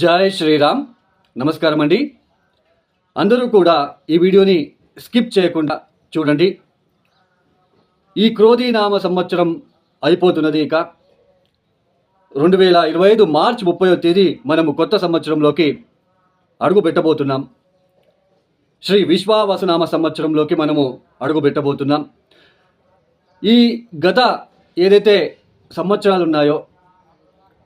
జయ శ్రీరామ్. నమస్కారం అండి. అందరూ కూడా ఈ వీడియోని స్కిప్ చేయకుండా చూడండి. ఈ క్రోధీనామ సంవత్సరం అయిపోతున్నది ఇక. రెండు వేల ఇరవై ఐదు మార్చ్ ముప్పై తేదీ మనము కొత్త సంవత్సరంలోకి అడుగు పెట్టబోతున్నాం. శ్రీ విశ్వావసనామ సంవత్సరంలోకి మనము అడుగు పెట్టబోతున్నాం. ఈ గత ఏదైతే సంవత్సరాలు ఉన్నాయో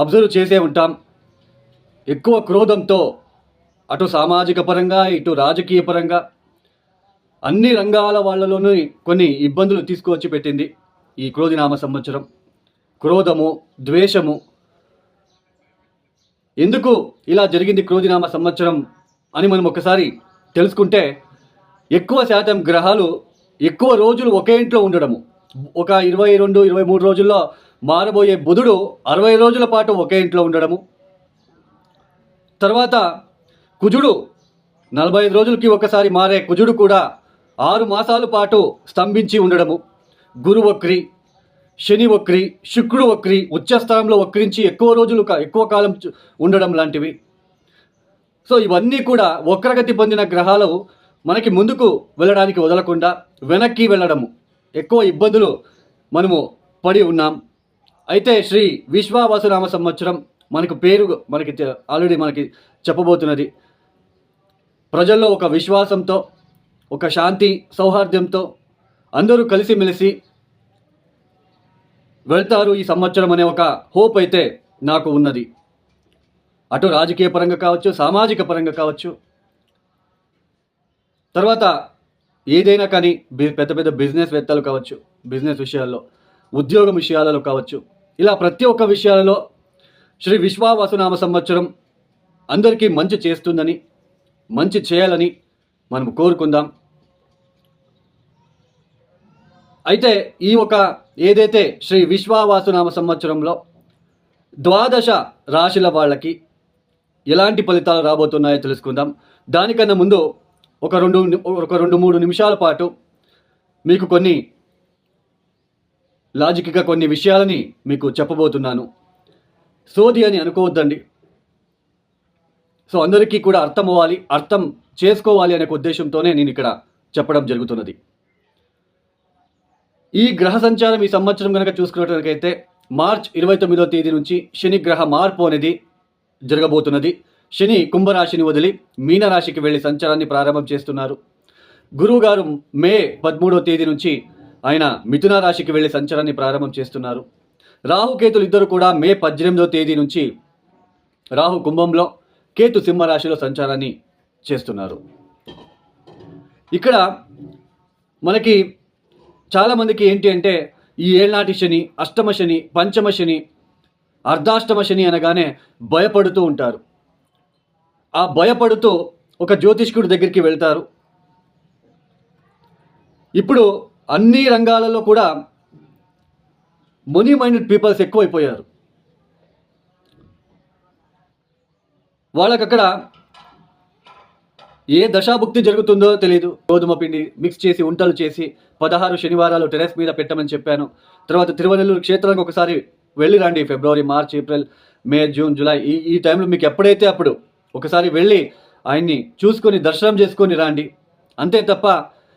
అబ్జర్వ్ చేసే ఉంటాం. ఎక్కువ క్రోధంతో అటు సామాజిక పరంగా ఇటు రాజకీయ పరంగా అన్ని రంగాల వాళ్ళలోనూ కొన్ని ఇబ్బందులు తీసుకువచ్చి పెట్టింది ఈ క్రోధినామ సంవత్సరం. క్రోధము ద్వేషము. ఎందుకు ఇలా జరిగింది క్రోధినామ సంవత్సరం అని మనం ఒకసారి తెలుసుకుంటే ఎక్కువ శాతం గ్రహాలు ఎక్కువ రోజులు ఒకే ఇంట్లో ఉండడము. ఒక ఇరవై రెండు ఇరవై మూడు రోజుల్లో మారబోయే బుధుడు అరవై రోజుల పాటు ఒకే ఇంట్లో ఉండడము. తర్వాత కుజుడు నలభై ఐదు రోజులకి ఒకసారి మారే కుజుడు కూడా ఆరు మాసాల పాటు స్తంభించి ఉండడము. గురు వక్రి శని వక్రి శుక్రుడు వక్రి ఉచ్చస్థానంలో వక్రించి ఎక్కువ రోజులు ఎక్కువ కాలం ఉండడం లాంటివి. సో ఇవన్నీ కూడా వక్రగతి పొందిన గ్రహాలు మనకి ముందుకు వెళ్ళడానికి వదలకుండా వెనక్కి వెళ్ళడము. ఎక్కువ ఇబ్బందులు మనము పడి ఉన్నాం. అయితే శ్రీ విశ్వావాసునామ సంవత్సరం మనకు పేరు మనకి ఆల్రెడీ మనకి చెప్పబోతున్నది. ప్రజల్లో ఒక విశ్వాసంతో ఒక శాంతి సౌహార్ద్యంతో అందరూ కలిసిమెలిసి వెళ్తారు ఈ సంవత్సరం అనే ఒక హోప్ అయితే నాకు ఉన్నది. అటు రాజకీయ పరంగా కావచ్చు సామాజిక పరంగా కావచ్చు. తర్వాత ఏదైనా కానీ పెద్ద పెద్ద బిజినెస్ వేత్తలు కావచ్చు బిజినెస్ విషయాల్లో ఉద్యోగం విషయాలలో కావచ్చు ఇలా ప్రతి ఒక్క విషయాలలో శ్రీ విశ్వావాసునామ సంవత్సరం అందరికీ మంచి చేస్తుందని మంచి చేయాలని మనం కోరుకుందాం. అయితే ఈ ఒక ఏదైతే శ్రీ విశ్వావాసునామ సంవత్సరంలో ద్వాదశ రాశుల వాళ్ళకి ఎలాంటి ఫలితాలు రాబోతున్నాయో తెలుసుకుందాం. దానికన్నా ముందు ఒక రెండు ఒక రెండు మూడు నిమిషాల పాటు మీకు కొన్ని లాజిక్గా కొన్ని విషయాలని మీకు చెప్పబోతున్నాను. సోది అని అనుకోవద్దండి. సో అందరికీ కూడా అర్థం అవ్వాలి అర్థం చేసుకోవాలి అనే ఉద్దేశంతోనే నేను ఇక్కడ చెప్పడం జరుగుతున్నది. ఈ గ్రహ సంచారం ఈ సంవత్సరం కనుక చూసుకున్నట్లయితే మార్చ్ ఇరవై తొమ్మిదో తేదీ నుంచి శని గ్రహ మార్పు అనేది జరగబోతున్నది. శని కుంభరాశిని వదిలి మీనరాశికి వెళ్ళి సంచారాన్ని ప్రారంభం చేస్తున్నారు. గురువు గారు మే పదమూడో తేదీ నుంచి ఆయన మిథున రాశికి వెళ్ళి సంచారాన్ని ప్రారంభం చేస్తున్నారు. రాహుకేతులు ఇద్దరు కూడా మే పద్దెనిమిదో తేదీ నుంచి రాహు కుంభంలో కేతు సింహరాశిలో సంచారాన్ని చేస్తున్నారు. ఇక్కడ మనకి చాలామందికి ఏంటి అంటే ఈ ఏళ్నాటి శని అష్టమ శని పంచమ శని అర్ధాష్టమ శని అనగానే భయపడుతూ ఉంటారు. ఆ భయపడుతూ ఒక జ్యోతిష్కుడి దగ్గరికి వెళ్తారు. ఇప్పుడు అన్ని రంగాలలో కూడా మనీ మైండెడ్ పీపుల్స్ ఎక్కువైపోయారు. వాళ్ళకక్కడ ఏ దశాభుక్తి జరుగుతుందో తెలియదు గోధుమ పిండి మిక్స్ చేసి ఉంటలు చేసి పదహారు శనివారాలు టెరెస్ మీద పెట్టమని చెప్పాను. తర్వాత తిరువనెల్లూరు క్షేత్రానికి ఒకసారి వెళ్ళి రండి. February March April May June July ఈ ఈ టైంలో మీకు ఎప్పుడైతే అప్పుడు ఒకసారి వెళ్ళి ఆయన్ని చూసుకొని దర్శనం చేసుకొని రండి. అంతే తప్ప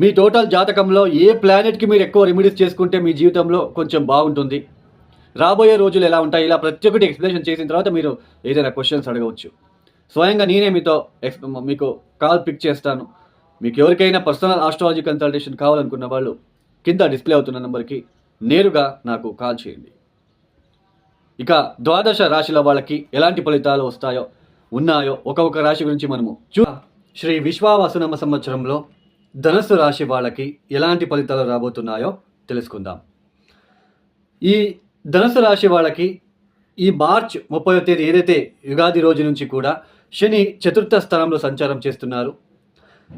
మీ టోటల్ జాతకంలో ఏ ప్లానెట్కి మీరు ఎక్కువ రెమెడీస్ చేసుకుంటే మీ జీవితంలో కొంచెం బాగుంటుంది? రాబోయే రోజులు ఎలా ఉంటాయి? ఇలా ప్రతి ఒక్కటి ఎక్స్ప్లెనేషన్ చేసిన తర్వాత మీరు ఏదైనా క్వశ్చన్స్ అడగవచ్చు. స్వయంగా నేనే మీతో ఎక్స్ మీకు కాల్ పిక్ చేస్తాను. మీకు ఎవరికైనా పర్సనల్ ఆస్ట్రాలజీ కన్సల్టేషన్ కావాలనుకున్న వాళ్ళు కింద డిస్ప్లే అవుతున్న నెంబర్కి నేరుగా నాకు కాల్ చేయండి. ఇక ద్వాదశ రాశిల వాళ్ళకి ఎలాంటి ఫలితాలు వస్తాయో ఉన్నాయో ఒక్కొక్క రాశి గురించి మనము చూ శ్రీ విశ్వావసునామ సంవత్సరంలో ధనస్సు రాశి వాళ్ళకి ఎలాంటి ఫలితాలు రాబోతున్నాయో తెలుసుకుందాం. ఈ ధనస్సు రాశి వాళ్ళకి ఈ మార్చ్ ముప్పై తేదీ ఏదైతే యుగాది రోజు నుంచి కూడా శని చతుర్థ స్థానంలో సంచారం చేస్తున్నారు.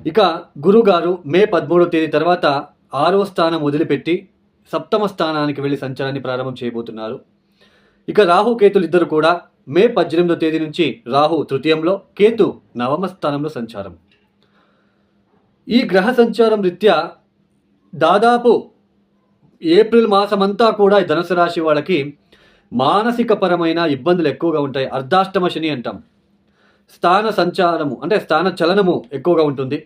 ఇక గురుగారు మే పదమూడవ తేదీ తర్వాత ఆరవ స్థానం వదిలిపెట్టి సప్తమ స్థానానికి వెళ్ళి సంచారాన్ని ప్రారంభం చేయబోతున్నారు. ఇక రాహు కేతులు ఇద్దరు కూడా మే పద్దెనిమిదో తేదీ నుంచి రాహు తృతీయంలో కేతు నవమ స్థానంలో సంచారం. ఈ గ్రహ సంచారం రీత్యా దాదాపు ఏప్రిల్ మాసమంతా కూడా ఈ ధనుసు రాశి వాళ్ళకి మానసిక పరమైన ఇబ్బందులు ఎక్కువగా ఉంటాయి. అర్ధాష్టమ శని అంటాం. స్థాన సంచారము అంటే స్థాన చలనము ఎక్కువగా ఉంటుంది.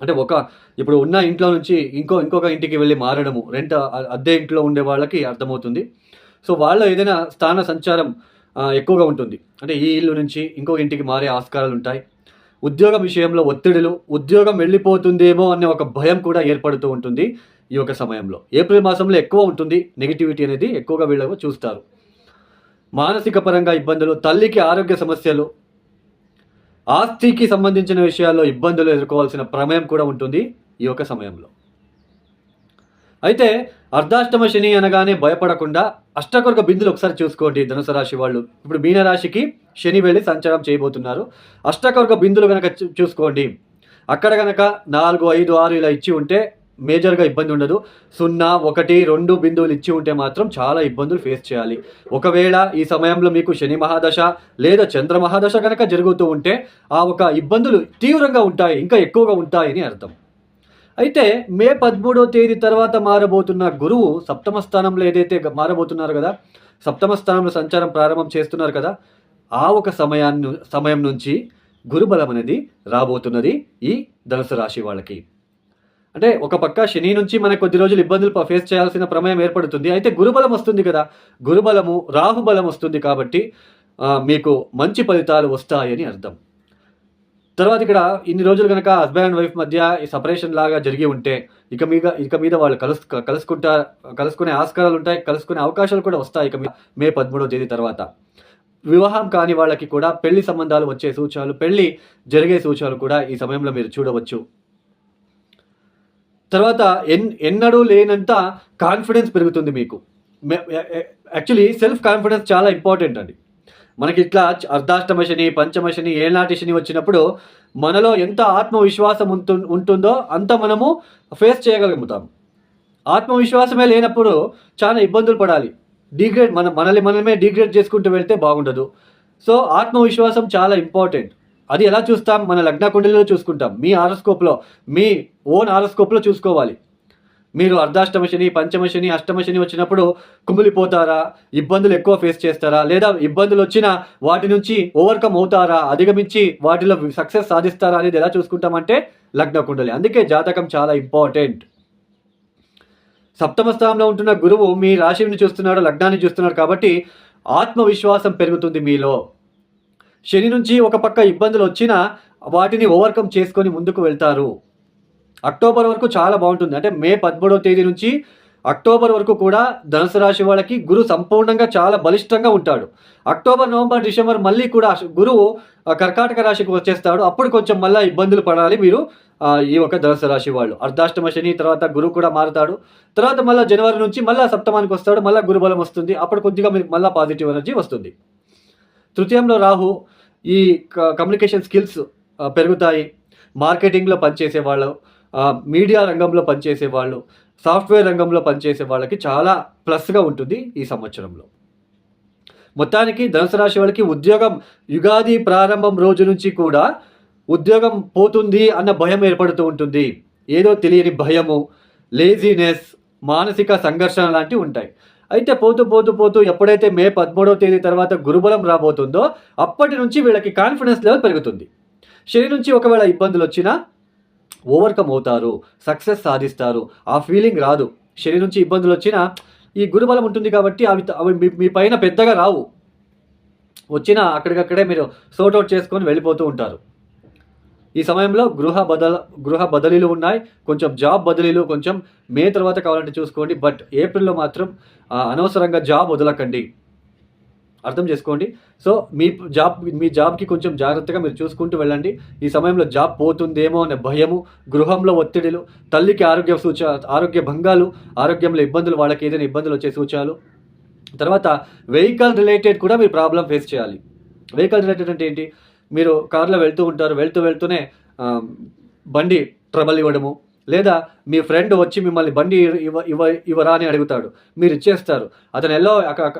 అంటే ఒక ఇప్పుడు ఉన్న ఇంట్లో నుంచి ఇంకో ఇంకొక ఇంటికి వెళ్ళి మారడము రెంట్ అద్దె ఇంట్లో ఉండే వాళ్ళకి అర్థమవుతుంది. సో వాళ్ళ ఏదైనా స్థాన సంచారం ఎక్కువగా ఉంటుంది. అంటే ఈ ఇల్లు నుంచి ఇంకొక ఇంటికి మారే ఆస్కారాలు ఉంటాయి. ఉద్యోగం విషయంలో ఒత్తిడులు ఉద్యోగం వెళ్ళిపోతుందేమో అనే ఒక భయం కూడా ఏర్పడుతూ ఉంటుంది ఈ యొక్క సమయంలో. ఏప్రిల్ మాసంలో ఎక్కువ ఉంటుంది నెగిటివిటీ అనేది ఎక్కువగా వీళ్ళకు చూస్తారు. మానసిక పరంగా ఇబ్బందులు తల్లికి ఆరోగ్య సమస్యలు ఆస్తికి సంబంధించిన విషయాల్లో ఇబ్బందులు ఎదుర్కోవాల్సిన ప్రమేయం కూడా ఉంటుంది ఈ యొక్క సమయంలో. అయితే అర్ధాష్టమ శని అనగానే భయపడకుండా అష్టకొరక బిందులు ఒకసారి చూసుకోండి ధనుసు రాశి వాళ్ళు. ఇప్పుడు మీనరాశికి శని వెళ్ళి సంచారం చేయబోతున్నారు. అష్టకొరక బిందులు కనుక చూ- చూసుకోండి. అక్కడ కనుక నాలుగు ఐదు ఆరు ఇలా ఇచ్చి ఉంటే మేజర్గా ఇబ్బంది ఉండదు. సున్నా ఒకటి రెండు బిందువులు ఇచ్చి ఉంటే మాత్రం చాలా ఇబ్బందులు ఫేస్ చేయాలి. ఒకవేళ ఈ సమయంలో మీకు శని మహాదశ లేదా చంద్ర మహాదశ కనుక జరుగుతూ ఉంటే ఆ ఒక ఇబ్బందులు తీవ్రంగా ఉంటాయి ఇంకా ఎక్కువగా ఉంటాయని అర్థం. అయితే మే పదమూడవ తేదీ తర్వాత మారబోతున్న గురువు సప్తమ స్థానంలో ఏదైతే మారబోతున్నారు కదా సప్తమ స్థానంలో సంచారం ప్రారంభం చేస్తున్నారు కదా ఆ ఒక సమయాన్ని సమయం నుంచి గురుబలం అనేది రాబోతున్నది ఈ ధనుసు రాశి వాళ్ళకి. అంటే ఒక పక్క శని నుంచి మనకు కొద్ది రోజులు ఇబ్బందులు ఫేస్ చేయాల్సిన ప్రమేయం ఏర్పడుతుంది. అయితే గురుబలం వస్తుంది కదా గురుబలము రాహుబలం వస్తుంది కాబట్టి మీకు మంచి ఫలితాలు వస్తాయని అర్థం. తర్వాత ఇక్కడ ఇన్ని రోజులు కనుక హస్బెండ్ అండ్ వైఫ్ మధ్య ఈ సపరేషన్ లాగా జరిగి ఉంటే ఇక మీద ఇక మీద వాళ్ళు కలుసు కలుసుకుంటా కలుసుకునే ఆస్కారాలు ఉంటాయి కలుసుకునే అవకాశాలు కూడా వస్తాయి ఇక మే పదమూడవ తేదీ తర్వాత. వివాహం కాని వాళ్ళకి కూడా పెళ్ళి సంబంధాలు వచ్చే సూచనలు పెళ్ళి జరిగే సూచనలు కూడా ఈ సమయంలో మీరు చూడవచ్చు. తర్వాత ఎన్ ఎన్నడూ లేనంత కాన్ఫిడెన్స్ పెరుగుతుంది మీకు. యాక్చువల్లీ సెల్ఫ్ కాన్ఫిడెన్స్ చాలా ఇంపార్టెంట్ అండి. మనకి ఇట్లా అర్ధాష్టమ శని పంచమ శని ఏనాటి శని వచ్చినప్పుడు మనలో ఎంత ఆత్మవిశ్వాసం ఉంటు ఉంటుందో అంత మనము ఫేస్ చేయగలుగుతాం. ఆత్మవిశ్వాసమే లేనప్పుడు చాలా ఇబ్బందులు పడాలి. డిగ్రేడ్ మన మనల్ని మనమే డిగ్రేడ్ చేసుకుంటూ వెళ్తే బాగుండదు. సో ఆత్మవిశ్వాసం చాలా ఇంపార్టెంట్. అది ఎలా చూస్తాం? మన లగ్న కుండలిలో చూసుకుంటాం. మీ ఆరోస్కోప్లో మీ ఓన్ ఆరోస్కోప్లో చూసుకోవాలి. మీరు అర్ధాష్టమ శని పంచమ శని అష్టమ శని వచ్చినప్పుడు కుమిలిపోతారా? ఇబ్బందులు ఎక్కువ ఫేస్ చేస్తారా? లేదా ఇబ్బందులు వచ్చినా వాటి నుంచి ఓవర్కమ్ అవుతారా? అధిగమించి వాటిలో సక్సెస్ సాధిస్తారా అనేది ఎలా చూసుకుంటామంటే లగ్న కుండలి అందుకే జాతకం చాలా ఇంపార్టెంట్ సప్తమ స్థానంలో ఉంటున్న గురువు మీ రాశిని చూస్తున్నాడు లగ్నాన్ని చూస్తున్నాడు కాబట్టి ఆత్మవిశ్వాసం పెరుగుతుంది మీలో. శని నుంచి ఒక పక్క ఇబ్బందులు వచ్చినా వాటిని ఓవర్కమ్ చేసుకొని ముందుకు వెళ్తారు. అక్టోబర్ వరకు చాలా బాగుంటుంది. అంటే మే పదమూడవ తేదీ నుంచి అక్టోబర్ వరకు కూడా ధనుసు రాశి వాళ్ళకి గురు సంపూర్ణంగా చాలా బలిష్టంగా ఉంటాడు. అక్టోబర్ నవంబర్ డిసెంబర్ మళ్ళీ కూడా గురువు కర్కాటక రాశికి వచ్చేస్తాడు. అప్పుడు కొంచెం మళ్ళీ ఇబ్బందులు పడాలి మీరు ఈ ఒక ధనుసు రాశి వాళ్ళు. అర్ధాష్టమ శని తర్వాత గురువు కూడా మారుతాడు. తర్వాత మళ్ళీ జనవరి నుంచి మళ్ళీ సప్తమానికి వస్తాడు. మళ్ళీ గురుబలం వస్తుంది. అప్పుడు కొద్దిగా మీకు మళ్ళీ పాజిటివ్ ఎనర్జీ వస్తుంది. తృతీయంలో రాహు ఈ కమ్యూనికేషన్ స్కిల్స్ పెరుగుతాయి. మార్కెటింగ్లో పనిచేసే వాళ్ళు మీడియా రంగంలో పనిచేసే వాళ్ళు సాఫ్ట్వేర్ రంగంలో పనిచేసే వాళ్ళకి చాలా ప్లస్గా ఉంటుంది ఈ సంవత్సరంలో. మొత్తానికి ధనుసు రాశి వాళ్ళకి ఉద్యోగం యుగాది ప్రారంభం రోజు నుంచి కూడా ఉద్యోగం పోతుంది అన్న భయం ఏర్పడుతూ ఉంటుంది. ఏదో తెలియని భయము లేజీనెస్ మానసిక సంఘర్షణ లాంటివి ఉంటాయి. అయితే పోతూ పోతూ పోతూ ఎప్పుడైతే మే పదమూడవ తేదీ తర్వాత గురుబలం రాబోతుందో అప్పటి నుంచి వీళ్ళకి కాన్ఫిడెన్స్ లెవెల్ పెరుగుతుంది. శని నుంచి ఒకవేళ ఇబ్బందులు వచ్చినా ఓవర్కమ్ అవుతారు సక్సెస్ సాధిస్తారు. ఆ ఫీలింగ్ రాదు. శరీరం నుంచి ఇబ్బందులు వచ్చినా ఈ గురుబలం ఉంటుంది కాబట్టి అవి అవి మీ- పైన పెద్దగా రావు. వచ్చినా అక్కడికక్కడే మీరు సోటౌట్ అవుట్ చేసుకొని వెళ్ళిపోతూ ఉంటారు. ఈ సమయంలో గృహ బదల గృహ బదిలీలు ఉన్నాయి. కొంచెం జాబ్ బదిలీలు కొంచెం మే తర్వాత కావాలంటే చూసుకోండి. బట్ ఏప్రిల్లో మాత్రం అనవసరంగా జాబ్ వదలకండి. అర్థం చేసుకోండి. సో మీ జాబ్ మీ జాబ్కి కొంచెం జాగ్రత్తగా మీరు చూసుకుంటూ వెళ్ళండి. ఈ సమయంలో జాబ్ పోతుందేమో అనే భయము గృహంలో ఒత్తిడిలు తల్లికి ఆరోగ్య సూచ ఆరోగ్య భంగాలు ఆరోగ్యంలో ఇబ్బందులు వాళ్ళకి ఏదైనా ఇబ్బందులు వచ్చే సూచనలు. తర్వాత వెహికల్ రిలేటెడ్ కూడా మీరు ప్రాబ్లం ఫేస్ చేయాలి. వెహికల్ రిలేటెడ్ అంటే ఏంటి? మీరు కార్లో వెళ్తూ ఉంటారు వెళ్తూ వెళ్తూనే బండి ట్రబుల్ ఇవ్వడము లేదా మీ ఫ్రెండ్ వచ్చి మిమ్మల్ని బండి ఇవ్వ ఇవ్వ ఇవ్వరా అని అడుగుతాడు. మీరు ఇచ్చేస్తారు. అతను ఎల్లో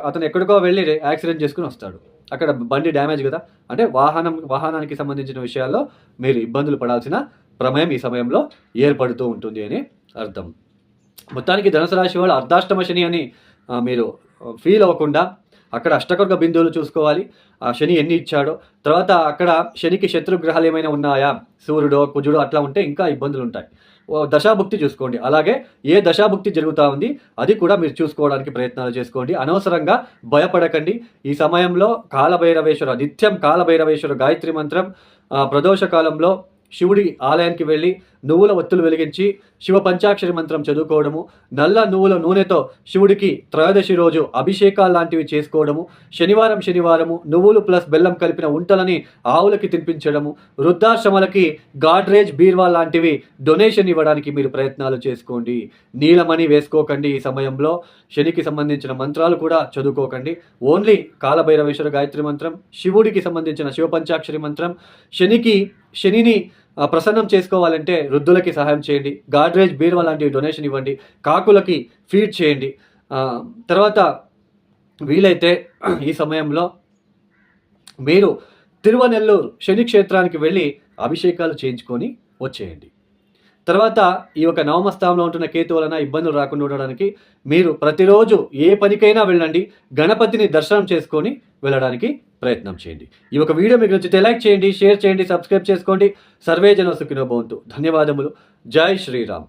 అతను ఎక్కడికో వెళ్ళి యాక్సిడెంట్ చేసుకుని వస్తాడు. అక్కడ బండి డ్యామేజ్ కదా? అంటే వాహనం వాహనానికి సంబంధించిన విషయాల్లో మీరు ఇబ్బందులు పడాల్సిన ప్రమేయం ఈ సమయంలో ఏర్పడుతూ ఉంటుంది అని అర్థం. మొత్తానికి ధనుసు రాశి వాళ్ళు అర్ధాష్టమ శని అని మీరు ఫీల్ అవ్వకుండా అక్కడ అష్టకర్గ బిందువులు చూసుకోవాలి. ఆ శని ఎన్ని ఇచ్చాడో తర్వాత అక్కడ శనికి శత్రుగ్రహాలు ఏమైనా ఉన్నాయా? సూర్యుడో కుజుడో అట్లా ఉంటే ఇంకా ఇబ్బందులు ఉంటాయి. దశాభుక్తి చూసుకోండి. అలాగే ఏ దశాభుక్తి జరుగుతూ ఉంది అది కూడా మీరు చూసుకోవడానికి ప్రయత్నాలు చేసుకోండి. అనవసరంగా భయపడకండి. ఈ సమయంలో కాలభైరవేశ్వర నిత్యం కాలభైరవేశ్వర గాయత్రి మంత్రం ప్రదోష కాలంలో శివుడి ఆలయానికి వెళ్ళి నువ్వుల ఒత్తులు వెలిగించి శివ పంచాక్షరి మంత్రం చదువుకోవడము నల్ల నువ్వుల నూనెతో శివుడికి త్రయోదశి రోజు అభిషేకాలు లాంటివి చేసుకోవడము శనివారం శనివారము నువ్వులు ప్లస్ బెల్లం కలిపిన ఉంటలని ఆవులకి తినిపించడము వృద్ధాశ్రమాలకి గాడ్రేజ్ బీర్వా లాంటివి డొనేషన్ ఇవ్వడానికి మీరు ప్రయత్నాలు చేసుకోండి. నీలమణి వేసుకోకండి ఈ సమయంలో. శనికి సంబంధించిన మంత్రాలు కూడా చదువుకోకండి. ఓన్లీ కాలభైరవేశ్వర గాయత్రి మంత్రం శివుడికి సంబంధించిన శివ పంచాక్షరి మంత్రం శనికి శనిని ప్రసన్నం చేసుకోవాలంటే వృద్ధులకి సహాయం చేయండి. గాడ్రేజ్ బీర్వా లాంటివి డొనేషన్ ఇవ్వండి. కాకులకి ఫీడ్ చేయండి. తర్వాత వీలైతే ఈ సమయంలో మీరు తిరువనెల్లూరు శని క్షేత్రానికి వెళ్ళి అభిషేకాలు చేయించుకొని వచ్చేయండి. తర్వాత ఈ యొక్క నవమ స్థానంలో ఉంటున్న కేతు వలన ఇబ్బందులు రాకుండా ఉండడానికి మీరు ప్రతిరోజు ఏ పనికైనా వెళ్ళండి. గణపతిని దర్శనం చేసుకొని వెళ్ళడానికి ప్రయత్నం చేయండి. ఈ యొక్క వీడియో మీకు నచ్చితే లైక్ చేయండి షేర్ చేయండి సబ్స్క్రైబ్ చేసుకోండి. సర్వే జన సుఖినో భవంతు. ధన్యవాదములు. జై శ్రీరామ్.